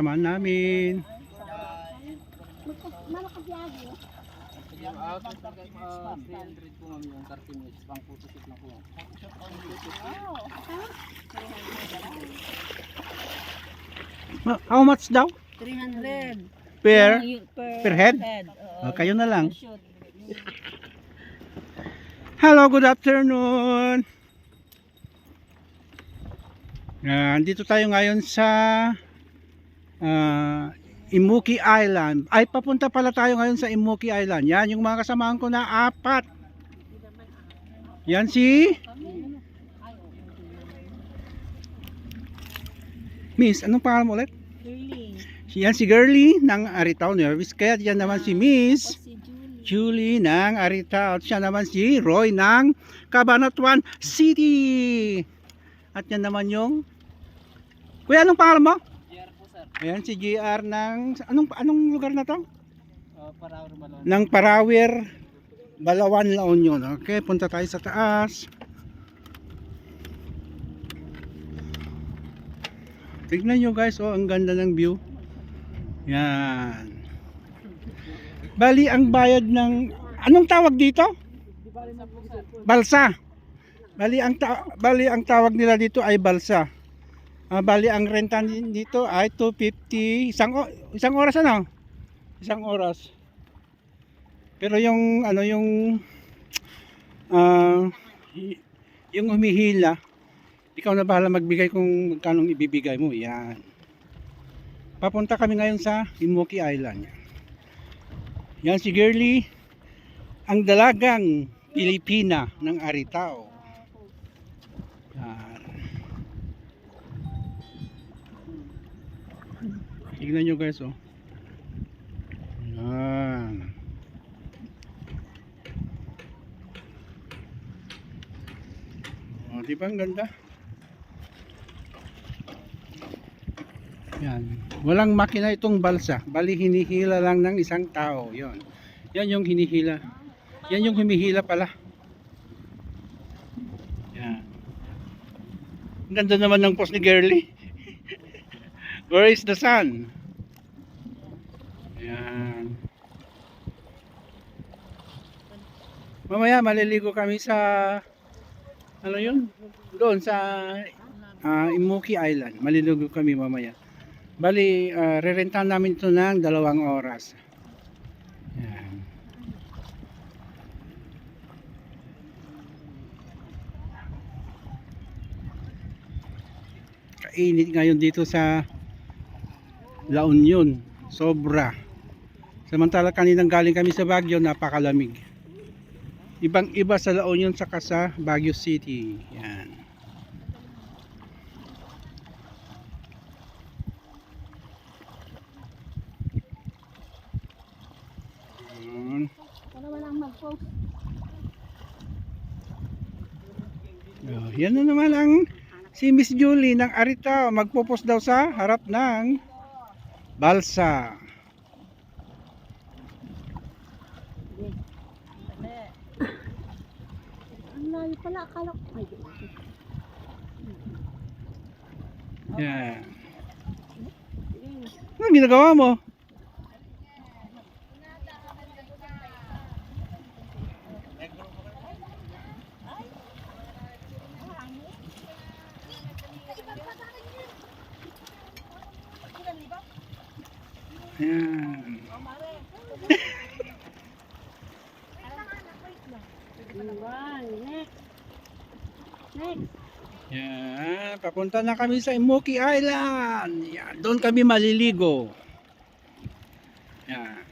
Kasamaan namin. Malakabiyagi. Yung out, uh, 300 po ma'am yung 30 minutes. Pang photoshoot na po. Wow. Ma- How much daw? 300. Per? Per, head? Oh, kayo na lang. Hello, good afternoon. Yan, dito tayo ngayon sa ah, Imuki Island. Ay, papunta pala tayo ngayon sa Imuki Island. Yan, yung mga kasamahan ko na apat. Yan si... Miss, anong pangalan mo ulit? Girly. Yan si Girly ng Aritaw Nervis. Kaya yan naman si Miss Si Julie. Ng Aritaw. At siya naman si Roy ng Cabanatuan City. At yan naman yung... Kuya, anong pangalan mo? Ayan si GR ng... Anong, anong lugar na to? Uh, para balon. Ng Parawir, Balawan, La Union. Okay, punta tayo sa taas. Tignan nyo guys, oh, ang ganda ng view. Yan. Bali, ang bayad ng... Anong tawag dito? Balsa. Bali, ang, ta- bali, ang tawag nila dito ay balsa. Ah, bali, ang renta dito ay 250. Isang, isang oras ano? Isang oras. Pero yung ano yung ah y- yung humihila, ikaw na bahala magbigay kung magkano ibibigay mo. Yan. Papunta kami ngayon sa Imoki Island. Yan si Girly, ang dalagang Pilipina ng Aritao. Yan. Tignan nyo guys oh. Yan. Oh, di ba ang ganda? Yan. Walang makina itong balsa. Bali hinihila lang ng isang tao. Yon. Yan yung hinihila. Yan yung humihila pala. Yan. Ang ganda naman ng post ni Girly. Where is the sun? Yan. Mamaya maliligo kami sa ano yun? Doon sa ah, Imuki Island. Maliligo kami mamaya. Bali, uh, rerentahan namin ito ng dalawang oras. Yan. Kainit ngayon dito sa La Union. Sobra. Samantala kaninang galing kami sa Baguio, napakalamig. Ibang iba sa La Union saka sa Baguio City. Yan. Oh, yan na naman ang si Miss Julie ng Arita magpo-post daw sa harap ng balsa. Ang layo pala. Akala ko. Ay, Yan. Anong ginagawa mo? Yan. Iwan. Next. Next. Yan, papunta na kami sa Imoki Island. Yan, doon kami maliligo. Yan.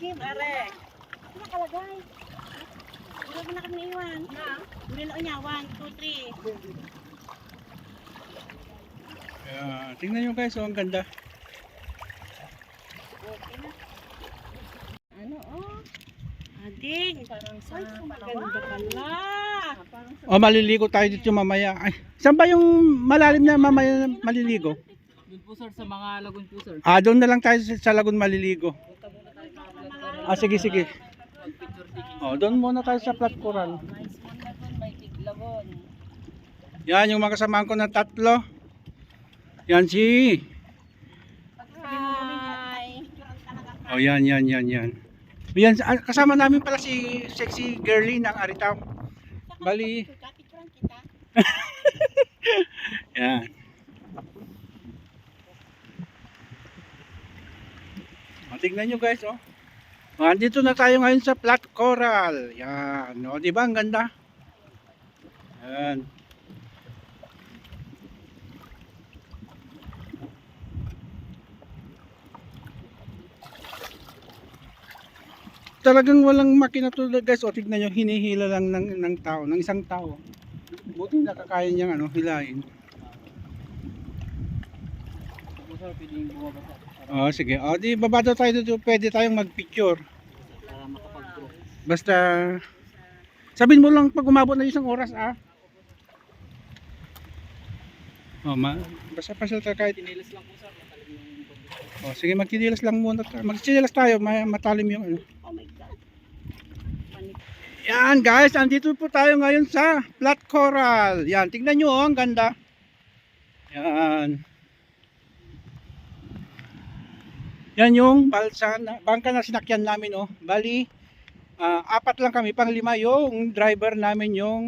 Kim, are. Nakalagay. ko na kami iwan. Na? Bilo niya, one, two, three. Ayan, tingnan nyo guys, oh, ang ganda. Ano, oh? Ading. Parang sa Maganda pala. O, Oh, maliligo tayo dito mamaya. Ay, saan ba yung malalim na mamaya na maliligo? Po sir sa mga lagun po sir. Ah, doon na lang tayo sa, sa Lagun maliligo. Ah, sige, sige. Oh, doon muna tayo sa Coral. Lagoon. Yan, yung mga kasamahan ko na tatlo. Yan si... Hi. Oh, yan, yan, yan, yan. Yan, ah, kasama namin pala si sexy girly ng Aritaw. Bali, yan. Tingnan nyo guys, oh. O, andito na tayo ngayon sa Plat Coral. Yan, o, di ba ang ganda? Yan. Talagang walang makina tulad guys. O, tignan nyo, hinihila lang ng, ng tao, ng isang tao. Buti nakakaya niyang ano, hilain. Sir, pwedeng bumaba sir. Para, Oh, sige. O, di baba daw tayo dito. Pwede tayong magpicture. para. Basta sabihin mo lang pag umabot na isang oras ah. Oh, ma basta pasyal tayo kahit Tinilis lang po sir. Matalim yung. Oh, sige magsidilas lang muna tayo. Magsidilas tayo, ma- matalim yung ano. Oh my God. Panik. Yan guys, andito po tayo ngayon sa Flat Coral. Yan, tingnan nyo oh, ang ganda. Yan. Yan yung balsa, na, bangka na sinakyan namin oh. Bali, ah, apat lang kami, pang lima yung driver namin yung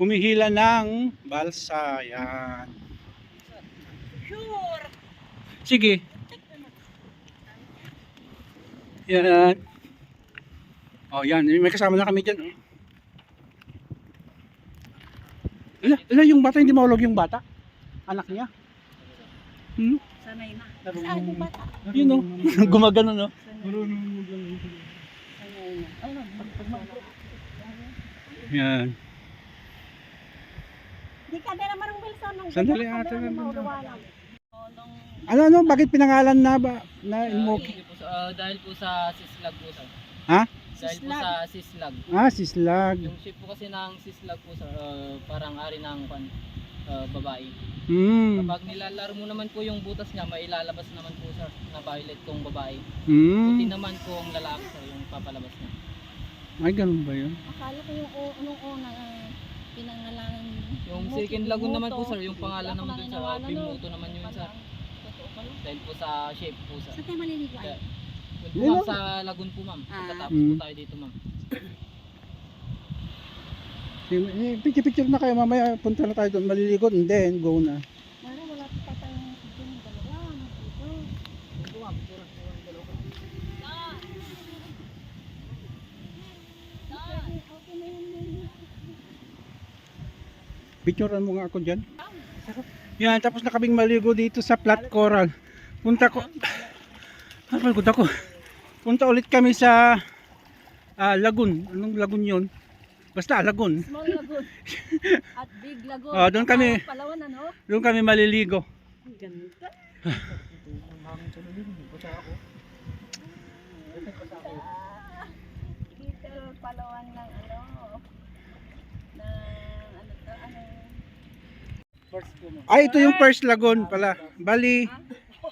humihila ng balsa. Yan. Sure. Sige. Yan. Oh, yan. May kasama na kami dyan. Oh. Ala, ala, yung bata, hindi mahulog yung bata. Anak niya. Hmm? Sanay na. Saan yung bata? Yun o. Gumagano no. Sanay na. Ano? Yan. Di ka din naman ang Wilson. Nung Sandali, ate, Ano, ano, bakit pinangalan na ba? Na sir. Ah, dahil po sa sislag po sir. Ha? Dahil po Sislag. sa sislag. Ah, sislag. Yung shape po kasi ng sislag po sir, ah, parang ari ng ah, babae. Hmm. Kapag nilalaro mo naman po yung butas niya, mailalabas naman po sir na violet kung babae. Hmm. Puti naman po ang lalaki sir, yung papalabas niya. Ay, ganun ba yun? Akala ko yung o- nung una uh, pinangalanan Yung second lagoon naman po sir, yung pangalan naman dun sa naniniwala Bimuto naman yun sir. Dahil po sa shape po sir. Saan tayo maliligo ay? Yun po ma'am sa lagoon po ma'am. Ah. Pagkatapos po Mm. tayo dito ma'am. Eh, Picture-picture na kayo mamaya. Punta na tayo doon. Maliligo. Hindi, go na. Mara, wala pa tayong yung dalawa. Picture. Picturean mo nga ako dyan. Yan, tapos na kaming maligo dito sa Flat Coral. Punta ko. Ah, pagod ako. Punta ulit kami sa ah, Lagoon. Anong Lagoon yun? Basta Lagoon. Small lagoon. At big lagoon. Ah, doon kami. Palawan ano? Doon kami maliligo. Ganda. Dito palawan ng ano. ng ano to, ano. Ay, ito yung first Lagoon pala. Bali,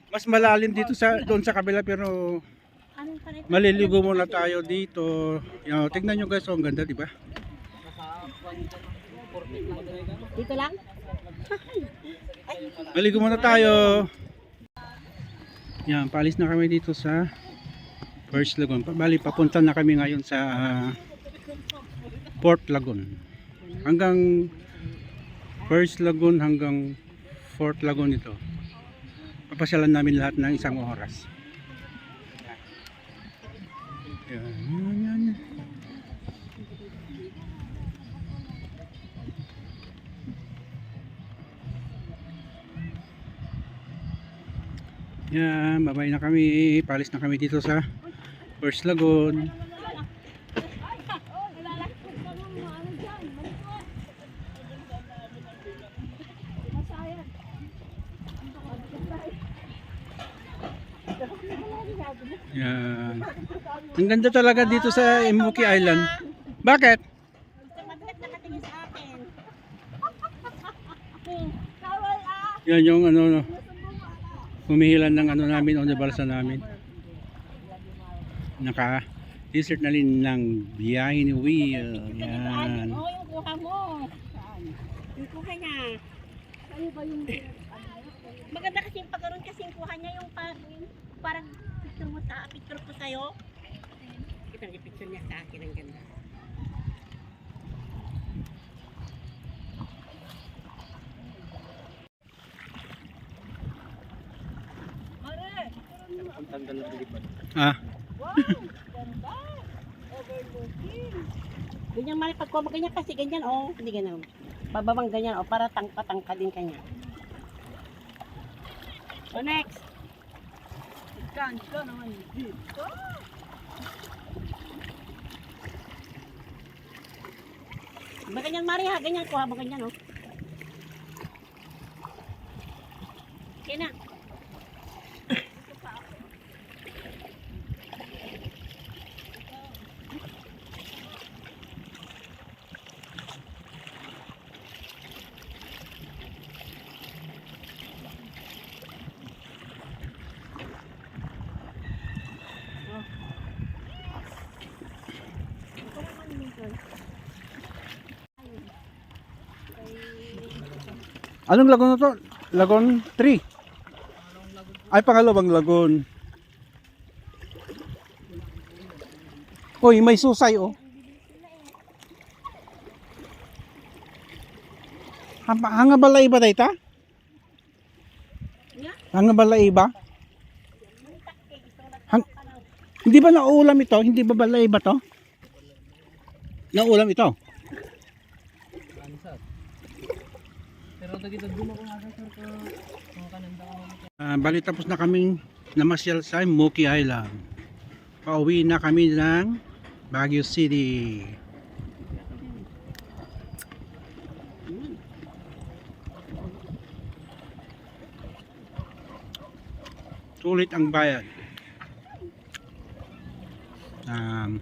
mas malalim dito sa doon sa kabila pero maliligo muna tayo dito. Yan, tignan nyo guys, oh, ang ganda, di ba? Dito lang? Maligo muna tayo. Yan, paalis na kami dito sa First Lagoon. Bali, papunta na kami ngayon sa ah, Port Lagoon. Hanggang First Lagoon hanggang Fourth Lagoon ito. Papasyalan namin lahat ng isang oras. Yan. Yan, babay na kami. Palis na kami dito sa First Lagoon. Yan. Ang ganda talaga dito sa Imbuki Island. Bakit? Yan yung ano, no humihilan ng ano namin, o balsa namin. Naka insert na rin ng biyahe ni Will. Yan. Oo, yung kuha mo. Yung kuha niya. Ano. Maganda kasi pagkaroon kasi yung kuha niya yung parang, parang picture mo sa picture ko sa'yo. Kita yung picture niya sa akin ang ganda. Ah, Ganyan mali pagkuha mo ganyan kasi ganyan oh, hindi ganyan. Bababang ganyan oh, para tang patangka din kanya. So next. Ikan, ikan naman dito. Ba ganyan Mari ha, ganyan kuha mo ganyan oh. Okay na. Anong lagon na to? Lagon 3. Ay, pangalawang lagon. Uy, may susay oh. Hanga balay ba dayta? Yeah. Hanga balay ba? Hang, hindi ba nauulam ito? Hindi ba balay ba to? Nauulam ito? Ansat. Pero dagito duma ko nga sir ko mga kananda ko. Ah, bali tapos na kaming namasyal sa Muki Island. Pauwi na kami ng Baguio City. Sulit ang bayad. Um,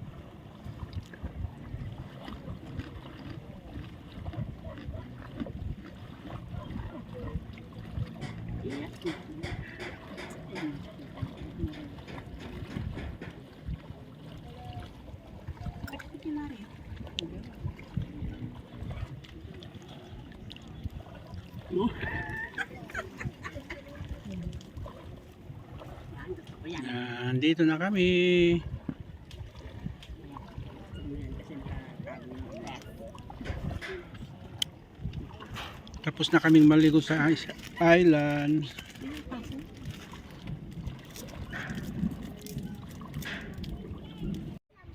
yan, dito na kami. Tapos na kaming maligo sa is- island.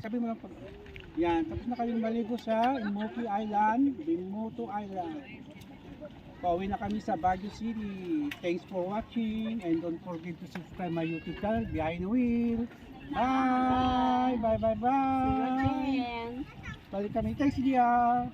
Sabi mo lang pag... Yan, tapos na kaming maligo sa Imoki Island, Bimuto Island. Pauwi na kami sa Baguio City. Thanks for watching and don't forget to subscribe my YouTube channel, Behind the Wheel. Bye! Bye, bye, bye! Again. Balik kami. Thanks, Dia!